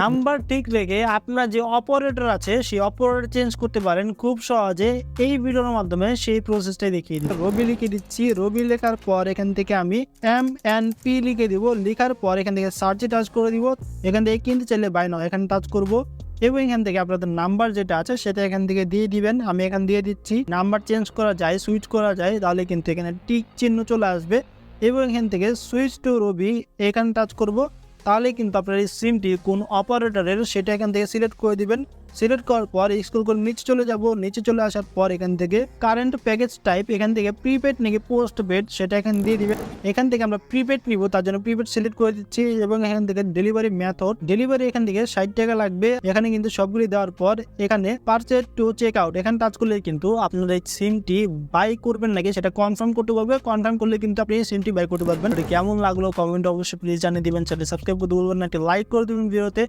Number ঠিক রেখে আপনার যে অপারেটর আছে, সেই অপারেটর চেঞ্জ করতে পারেন খুব সহজে। এই ভিডিওর মাধ্যমে সেই প্রসেসটাই দেখিয়ে দিই। রবি লিখে দিচ্ছি। রবি লেখার পর এখান থেকে আমি এম এন পি লিখে দিব। লেখার পর এখান থেকে সার্চে টাচ করে দিব। এখান থেকে কিনতে চাইলে বাই নাও এখানে টাচ করব। এবং এখান থেকে আপনাদের নাম্বার যেটা আছে, সেটা এখান থেকে দিয়ে দিবেন। আমি এখান দিয়ে দিচ্ছি। নাম্বার চেঞ্জ করা যায় সুইচ করা যায়, তাহলে কিন্তু এখানে টিক চিহ্ন চলে আসবে। এবং এখান থেকে সুইচ টু রবি এখানে টাচ করব। তাহলে কিন্তু আপনার এই সিমটি কোন অপারেটরের সেটা এখান থেকে সিলেক্ট করে দিবেন। সিলেক্ট করার পর স্ক্রল করে নিচে চলে যাব। নিচে চলে আসার পর এখান থেকে কারেন্ট প্যাকেজ টাইপ এখান থেকে প্রিপেড নাকি পোস্ট পেড সেটা এখানে দিয়ে দিবেন এখান থেকে আমরা প্রিপেড নিব, তার জন্য প্রিপেড সিলেক্ট করে দিচ্ছি এবং এখান থেকে ডেলিভারি মেথড ডেলিভারি এখান থেকে ষাট টাকা লাগবে। এখানে কিন্তু সবগুলি দেওয়ার পর এখানে পারচেজ টু চেক আউট এখানে টাচ করলে কিন্তু আপনার এই সিমটি বাই করবেন নাকি সেটা কনফার্ম করতে পারবে। কনফার্ম করলে কিন্তু আপনি এই সিমটি বাই করতে পারবেন। কেমন লাগল কমেন্ট অবশ্যই প্লিজ জানিয়ে দিবেন। চ্যানেল সাবস্ক্রাইব করতে বলবেন না। একটা লাইক করে দেবেন ভিডিওতে